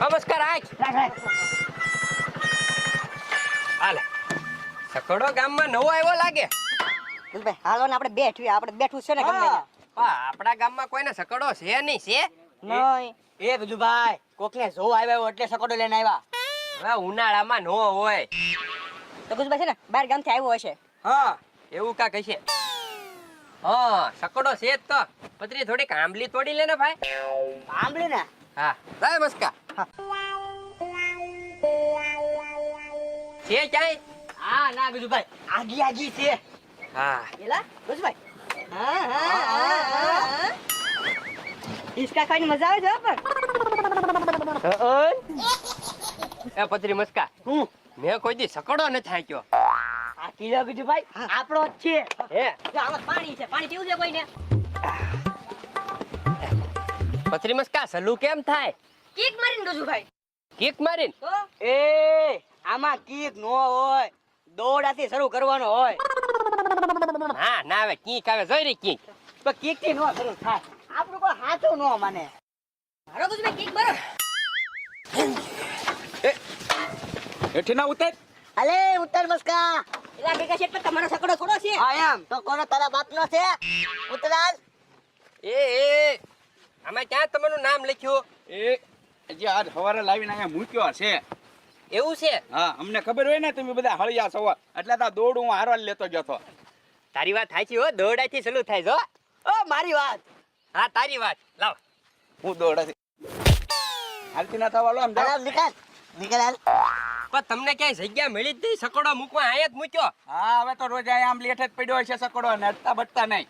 નમસ્કાર આજ. હાલે. સકડો ગામમાં નવો આવ્યો લાગે. ભાઈ હાલો ને આપણે બેઠવી આપણે બેઠવું છે ને ગમે હા. પણ આપણા ગામમાં કોઈને સકડો છે નહીં છે? નહીં. એ વિજુભાઈ કોકને જો આવ્યા એટલે સકોડો લઈને આવ્યા. હવે ઉનાળામાં નો હોય. તો ગુજભાઈ છે ને બાર ગામથી આવ્યો હશે હા એવું કા કહીએ હા સકડો છે જ તો. પતરી થોડીક આંબલી તોડી લે ને ભાઈ. આંબલી ને? હા. લાય મસ્કા. છે ક્યાંય? હા ના વિજુભાઈ આગી આગી છે. હા. એલા ગુજભાઈ હા હા હા હા. હા મજા આવે છે પણ. એ પતરી મસ્કા. હું? મેં કોઈ દી સકડો ન થાય કયો. આ કિલો વિજુભાઈ આપણો જ છે. હે? આમાં પાણી છે. પાણી પીવું છે કોઈને? પથરી મસ્કા સલું કેમ થાય? કીક મારીને ગુજભાઈ કિક મારીને? તો? એ આમાં કીક નો હોય દોડાથી શરૂ કરવાનો હોય. હા ના આવે કીક આવે જોઈ રહી કીક. તો કિકથી નો શરૂ થાય. આપણું કોઈ હાથું નો માને. મારો ગુજભાઈ કીક મારો. હેઠી ના ઉતર. અલે ઉત્તર મસ્કા. એલા ભેગા છે તમારો સકડો થોડો છે. આ એમ. તો કોનો તારા બાપ નો છે? ઉતરાલ. એ એ. આમાં ક્યાં તમારું નામ લખ્યું? એ જે આજ સવારે લાવીને અહીંયા મૂક્યો છે એવું છે? હા અમને ખબર હોય ને તમે બધા હળિયા છો. એટલે તો દોડ હું હારવા લેતો જતો તારી વાત સાચી હો દોડાથી સલું થાય જો ઓ મારી વાત. હા તારી વાત. લાવ. હું દોડાથી હાલતી ના થવા લો આમ. હાલ નિકાલ. નિકાલ હાલ. પણ તમને ક્યાંય જગ્યા મળી જ નહીં? સકડો મૂકવા આયા જ મૂક્યો. હા હવે તો રોજ અહીંયા આમ લેઠે જ પડ્યો છે સકડો ને અડતા બટતા નહીં.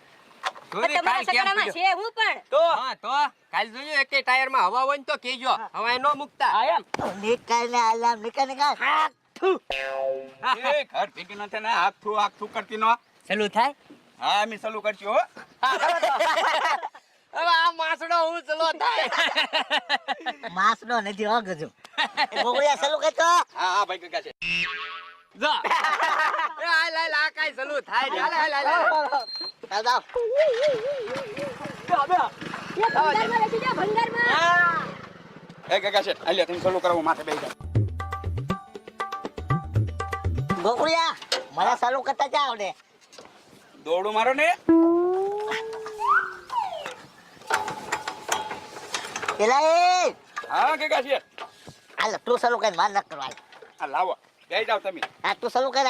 જોરી કાલ કેમ છે હું પણ. તો હા તો કાલ જોયું એક ટાયરમાં હવા હોય તો કેજો હવા નો મૂકતા. આ નિકાલ ને હાલ નિકાલ નિકાલ હા, એ ઘર ભેગી નથી ને હાથ થું કરતી નો. સલું થાય? હા અમે ચાલુ કરશું હો. હવે આ માસડો હું ચલો થાય? નથી હો ગજો. કરતો? હા હા ભાઈ કાકા છે. જો. એ હાલ હાલ આ કાંઈ સલું થાય ને. હાલ હાલ હાલ. હાલ. ચાલ જાઓ એ ભંગારમાં બેસી જા ભંગારમાં એ કાકા છે હાલ્યા તમે ચાલુ કરો હું માથે બેસી જાઉં ગોગળિયા મને ચાલુ કરતા ક્યાં આવડે દોડું મારો ને પેલા એ હા કાકા છે હાલ તું ચાલુ કરી માર ન કરવા હા લાવો બેસી જાઓ તમે હા તું ચાલુ કર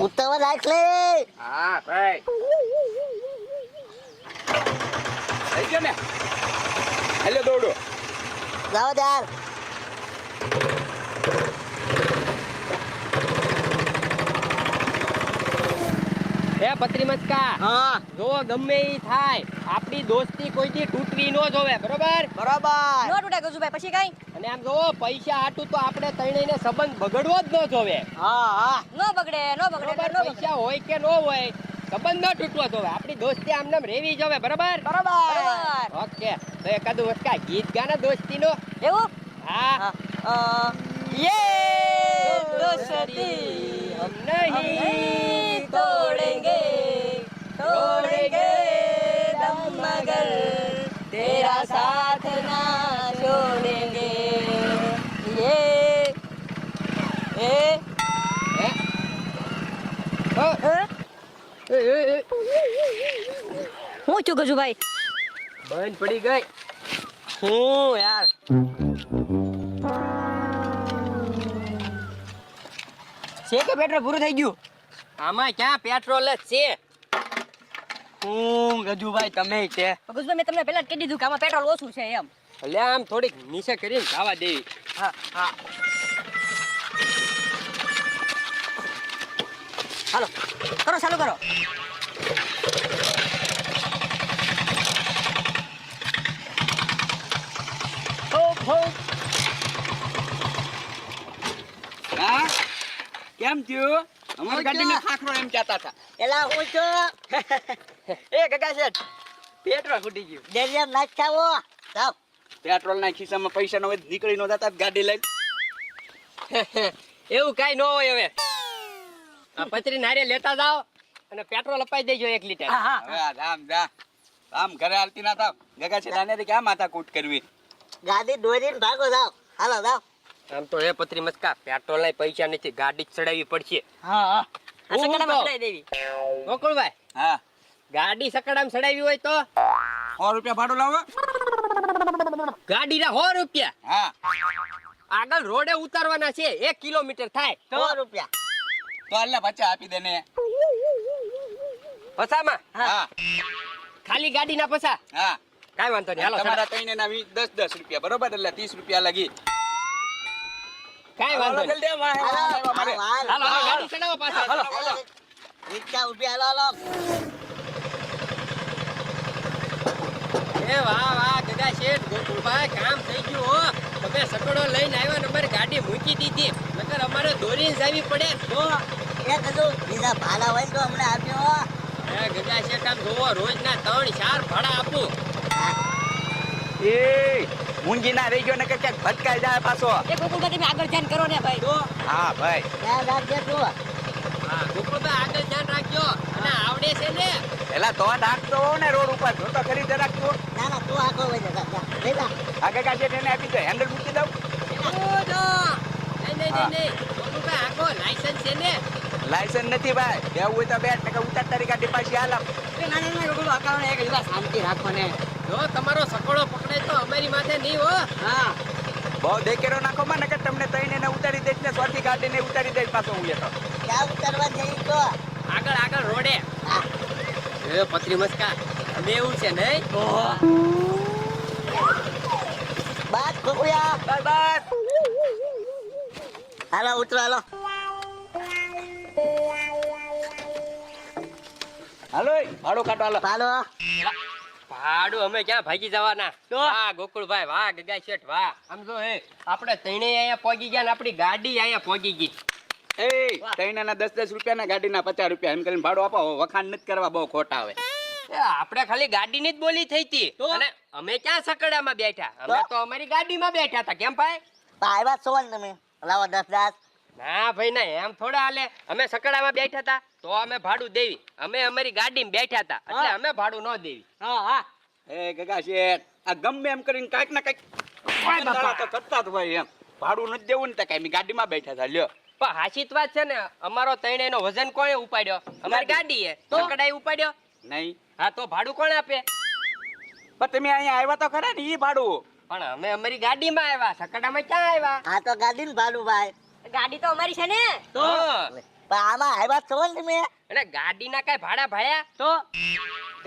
ઉતાવળ રાખ લે હા ભાઈ. થઈ ગયો ને? હાલ્યો દોડો. જાઓ યાર એ પત્રી મસ્કા હા. જો ગમે ઈ થાય. આપણી દોસ્તી કોઈ થી તૂટવી ન જોવે બરોબર? બરોબર. નો તૂટે ગુજુભાઈ પછી કઈ? અને આમ જો પૈસા આટું તો આપણે ત્રણેયને સંબંધ બગડવો જ ન જોવે. હા હા. નો બગડે નો બગડે નો પૈસા હોય કે નો હોય સંબંધ ન તૂટવો જોવે. આપણી દોસ્તી આમ નામ રેવી જોવે બરાબર? બરાબર. ઓકે તો એકાદ વસ્કા ગીત ગાના દોસ્તીનો? એવું? હા. યે દોસ્તી હમ નહીં તોડેંગે તોડેંગે દમ મગર તેરા સાથ એ. હું છું ગજુભાઈ? બંધ પડી ગઈ. હું યાર. છે કે પેટ્રોલ પૂરું થઈ ગયું? આમાં ક્યાં પેટ્રોલ જ છે? હું ગજુભાઈ તમે છે ગજુભાઈ મેં તમને પહેલા જ કહી દીધું કે આમાં પેટ્રોલ ઓછું છે એમ. એટલે આમ થોડીક નીચે કરીને ખાવા દેવી. હા હા. હાલો. કરો ચાલુ કરો. હા? કેમ થયું? અમારી ગાડીને ખાખરો એમ કહેતા હતા. એલા હું છો એ ગગા શેઠ પેટ્રોલ ફૂટી ગયું. દરિયા નાખ ખાવો. પેટ્રોલ ના ખિસ્સામાં પૈસા ન હોય તો નીકળી ન જતા ગાડી લઈ એવું કાઈ ન હોય હવે. આ પતરી નારે લેતા જાઓ અને પેટ્રોલ અપાઈ દેજો એક લીટર. હા હા. હવે આ રામ જા. રામ ઘરે હાલતી ના થાવ. ગગા છે દાને ક્યાં માથા કૂટ કરવી? ગાડી દોરીને ભાગો જાવ હાલો જાવ આમ તો એ પતરી મસ્કા પેટ્રોલ ના પૈસા નથી ગાડી જ ચડાવી પડશે. હા હા. ગોકુળભાઈ હા ગાડી સકડામ ચડાવી હોય તો? સો રૂપિયા ભાડું લાવો. ગાડી ના સો રૂપિયા? હા. આગળ રોડે ઉતારવાના છે એક કિલોમીટર થાય. સો રૂપિયા. તો અલ્લા પાછા આપી દે ને. પસામાં હા. ખાલી ગાડીના પસા હા. કાઈ વાંધો નહીં. હાલો તમારા સડા. ના વી- દસ દસ રૂપિયા બરોબર? એટલે ત્રીસ રૂપિયા લાગી. કાઈ વાંધો નહીં જલ્દી આવો, આવો, આવો, મારે. હાલો હાલો ગાડી ચડાવો પાછા. હાલો રિક્ષા ઊભી હાલો હાલો. એ વાહ વાહ ગગા શેઠ ગોકુળભાઈ કામ થઈ ગયું હો. તમે સકડો લઈને આવ્યા ને અમારી ગાડી મૂકી દીધી. નકર અમારે દોરીને જાવી પડે. તો એ કીધું બીજા ભાડા હોય તો અમને આપ્યો એ ગજા છે કામ જોવો રોજના ત્રણ ચાર ભાડા આપું. એ મૂંગી ના રહી ગયો ને કે ક્યાંક ભટકાઈ જાય પાછો. એ ગોકુળભાઈ તમે આગળ ધ્યાન કરો ને ભાઈ. હા ભાઈ. ધ્યાન રાખજો તું હા તો આગળ ધ્યાન રાખજો. આવડે છે ને. એલા તો નાખતો ને રોડ ઉપર. જો તો ખરી જરાક તું. ના ના તું આગળ હોય જા જા લઈ જા. આ ગગા છે એને આપી દે. હેન્ડલ મૂકી દઉં. ઓ જો. નહીં નહીં નહીં. તું કા આખો લાયસન્સ છે ને. લાયસન્સ નથી ભાઈ. દેવું હોય તો બે ટકા ઉતાર તારી ગાડી પાછી હાલ. ના ના ના ગોકુળ અકાઉન્ટ એક દિવસ શાંતિ રાખો ને જો તમારો સકોડો પકડે તો અમારી માથે નહીં હો. હા. બહુ દેખેરો નાખો માં નકર તમને તઈને ઉતારી દઈશ ને સ્વાતી કાઢીને ઉતારી દઈશ પાછો હું એ તો ક્યાં ઉતારવા જઈ તો? આગળ આગળ રોડે. એ પત્રી મસ્કા અમે એવું છે ને બાત કોકુયા બાય બસ હાલો ઉતરો હાલો. હાલો ભાડો ભાડું કાઢો હાલો. હાલો ભાડું અમે ક્યાં ભાગી જવાના? વાહ ગોકુળભાઈ વાહ ગગા શેઠ વાહ. આમ જો હે આપણે ત્રણેય અહીંયા પહોંચી ગયા ને આપણી ગાડી અહીંયા પહોંચી ગઈ. એ તઈને દસ દસ રૂપિયા ના પચાસ રૂપિયા. એમ કરીને ભાડું આપો. વખાણ નથી કરવા બહુ ખોટા આવે આપણે ખાલી ગાડીની જ બોલી થઈ હતી. અને અમે ક્યાં સકડામાં બેઠા? અમે તો? અમારી ગાડીમાં બેઠા હતા. કેમ ભાઈ? આવ્યા છો ને તમે? લાવો દસ દસ. ના ભાઈ ના એમ થોડા હાલે. અમે સકડામાં બેઠા હતા તો અમે ભાડું દેવી. અમે અમારી ગાડીમાં બેઠા હતા. એટલે અમે ભાડું ન દેવી. હા હા. એ ગગા શેઠ આ ગમે એમ કરીને કાંઈક ના કાંઈક કરતા જ હોય એમ. ભાડું નથી દેવું ને તો કાંઈ. ગાડીમાં બેઠા હતા લ્યો. પણ હાશિત વાત છે ને અમારો ત્રણેયનો વજન કોણે ઉપાડ્યો? અમારી ગાડીએ. કડાઈ ઉપાડ્યો? નહીં. હા તો ભાડું કોણ આપે? પણ તમે અહીંયા આવ્યા તો ખરા ને ઈ ભાડું. પણ અમે અમારી ગાડીમાં આવ્યા. સકડામાં ક્યાં આવ્યા? હા તો ગાડી ને ભાડું ભાઈ. ગાડી તો અમારી છે ને? તો? પણ આમાં આવ્યા છો ને તમે? અને ગાડીના કઈ ભાડા ભાયા તો?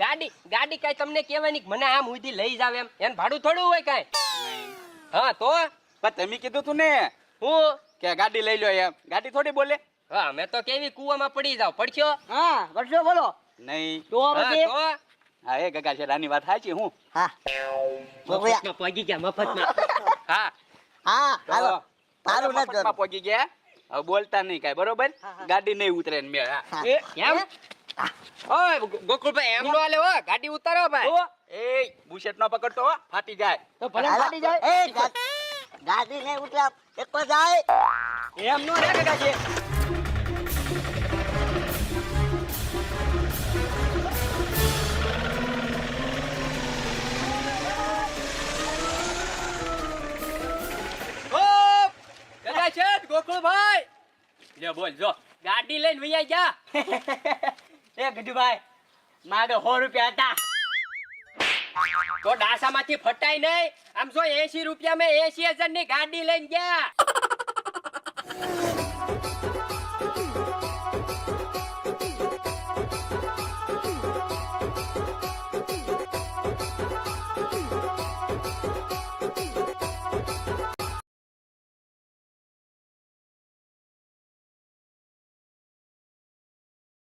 ગાડી ગાડી કઈ તમને કહેવાની કે મને આમ ઉધી લઈ જાવ એમ. એને ભાડું થોડું હોય કઈ? હા તો? પણ તમે કીધું તું ને. હું? કે ગાડી લઈ લો એમ. ગાડી થોડી બોલે? હા મેં તો કેવી કુવામાં પડી જાવ પડશો? હા વર્ષો બોલો. નહીં. તો પછી હા એ ગગા છે રાની વાત સાચી હું? હા. મફતમાં પહોંચી ગયા મફતમાં. હા. હા હાલો. તારું નથી મફતમાં પહોંચી ગયા. હવે બોલતા નહીં કાઈ બરોબર? ગાડી નહીં ઉતરે ને મેં. કેમ ઓય ગોકુળભાઈ એમ નો આલે હો ગાડી ઉતારો ભાઈ. એ બુશેટ નો પકડતો હો, ફાટી જાય. તો ભલે ફાટી જાય. એ ગાડી ને ઉતરા એક પર જાય એમ નો રે ગગા છે ઓ ગગા શેઠ ગોકુળભાઈ લે બોલ જો ગાડી લઈને વૈયા જા એ ગઢુભાઈ મારે સો રૂપિયા હતા તો ડાસામાંથી ફટાય નહીં, આમ જો 80 રૂપિયા મેં એસી હજારની ગાડી લઈને ગયા.